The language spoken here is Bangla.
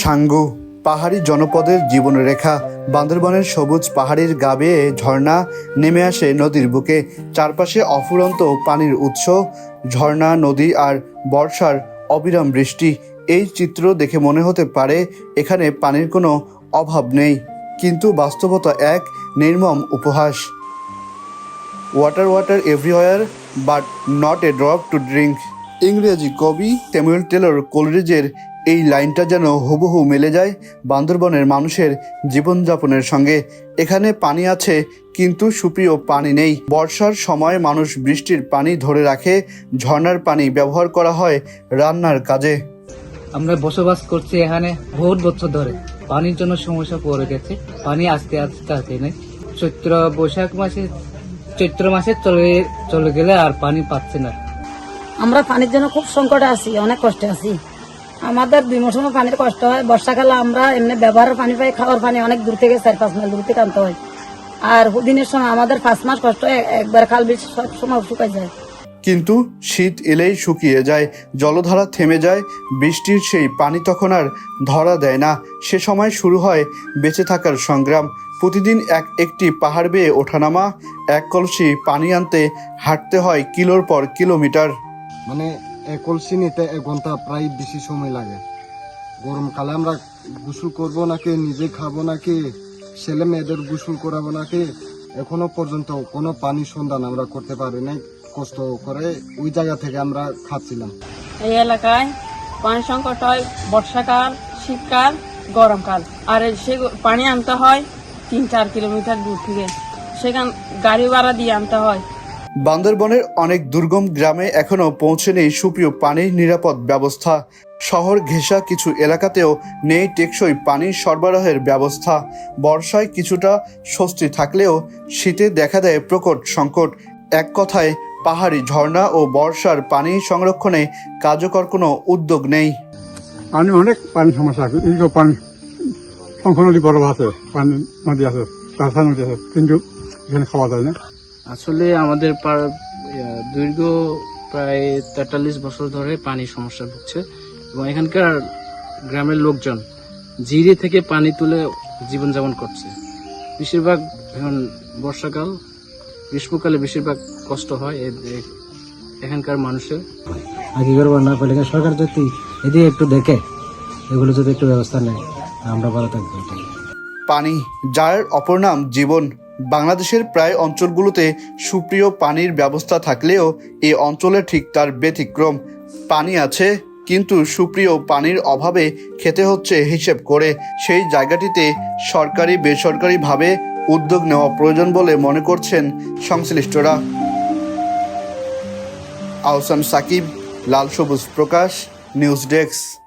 সাঙ্গু, পাহাড়ি জনপদের জীবনরেখা, বান্দরবনের সবুজ পাহাড়ির গা বেয়ে ঝর্ণা, নেমে আসে নদীর বুকে। চারপাশে অফুরন্ত পানির উৎস, ঝর্ণা, নদী আর বর্ষার অবিরাম বৃষ্টি। এই চিত্র দেখে মনে হতে পারে এখানে পানির কোনো অভাব নেই, কিন্তু বাস্তবতা এক নির্মম উপহাস। Water water everywhere but not a drop to drink ইংরেজি কবি স্যামুয়েল টেলর কোলরিজের এই লাইনটা যেন হুবহু মিলে যায় বান্দরবনের মানুষের জীবনযাপনের সঙ্গে। এখানে পানি আছে কিন্তু সুপ্রিয় পানি নেই। বর্ষার সময় মানুষ বৃষ্টির পানি ধরে রাখে ঝর্ণার পানি ব্যবহার করা হয় রান্নার কাজে। আমরা বসবাস করছি এখানে বহুত বছর ধরে। পানির জন্য সমস্যা পড়ে গেছে। পানি আস্তে আস্তে আসতে নেই। চৈত্র বৈশাখ মাসে চৈত্র মাসে চলে চলে গেলে আর পানি পাচ্ছে না। আমরা পানির জন্য খুব সংকটে আছি অনেক কষ্টে আছি। আমাদের দুই মৌসুমে পানির কষ্ট হয়। বর্ষাকালে আমরা এমনি ব্যবহারের পানি পাই খাওয়ার পানি অনেক দূর থেকে চার পাঁচ মাইল দূর থেকে আনতে হয়। আর দিনের সময় আমাদের পাঁচ মাস কষ্ট হয় একবার খাল বিল সব সময় শুকাই যায়। কিন্তু শীত এলেই শুকিয়ে যায় জলধারা থেমে যায় বৃষ্টির সেই পানি তখন আর ধরা দেয় না। সে সময় শুরু হয় বেঁচে থাকার সংগ্রাম। প্রতিদিন এক একটি পাহাড় বেয়ে ওঠানামা এক কলসি পানি আনতে হাঁটতে হয় কিলোর পর কিলোমিটার। মানে কলসি নিতে এক ঘণ্টা প্রায় বেশি সময় লাগে। গরমকালে আমরা গোসল করব নাকি, নিজে খাব নাকি, ছেলে মেয়েদের গোসল করাবো নাকি, এখনও পর্যন্ত কোনো পানির সন্ধান আমরা করতে পারি নাই, কষ্ট করে ওই জায়গা থেকে আমরা খাচ্ছিলাম। এই এলাকায় পানি সংকট হয়, বর্ষাকাল, শীতকাল, গরমকাল। আর সে পানি আনতে হয় তিন চার কিলোমিটার দূর থেকে। সেখান গাড়ি ভাড়া দিয়ে আনতে হয়। বান্দরবনের অনেক দুর্গম গ্রামে এখনও পৌঁছেনি সুপ্রিয় পানির নিরাপদ ব্যবস্থা। শহর ঘেঁষা কিছু এলাকাতেও নেই টেকসই পানির সরবরাহের ব্যবস্থা। বর্ষায় কিছুটা স্বস্তি থাকলেও শীতে দেখা দেয় প্রকট সংকট। এক কথায়, পাহাড়ি ঝর্ণা ও বর্ষার পানি সংরক্ষণে কার্যকর কোনো উদ্যোগ নেই। পানি অনেক পানি সমস্যা আছে। পানি শঙ্খ নদী বড় আছে, পানি নদী আছে কাঁচা নদী আছে, কিন্তু এখানে খাওয়া যায় না। আসলে আমাদের দীর্ঘ প্রায় তেতাল্লিশ বছর ধরে পানির সমস্যা ভুগছে এবং এখানকার গ্রামের লোকজন জিরে থেকে পানি তুলে জীবনযাপন করছে। বেশিরভাগ এখন বর্ষাকাল গ্রীষ্মকালে বেশিরভাগ কষ্ট হয় এখানকার মানুষের। আর কি করব না পেলে সরকার যদি এদিকে একটু দেখে এগুলো যদি একটু ব্যবস্থা নেয় আমরা ভালো থাকব। পানি যার অপর নাম জীবন। বাংলাদেশের প্রায় অঞ্চলগুলোতে সুপ্রিয় পানির ব্যবস্থা থাকলেও এই অঞ্চলে ঠিক তার ব্যতিক্রম। পানি আছে, কিন্তু সুপ্রিয় পানির অভাবে খেতে হচ্ছে হিসেব করে। সেই জায়গাটিতে সরকারি, বেসরকারিভাবে উদ্যোগ নেওয়া প্রয়োজন বলে মনে করছেন সংশ্লিষ্টরা। আহসান সাকিব, লাল সবুজ প্রকাশ, নিউজ ডেস্ক।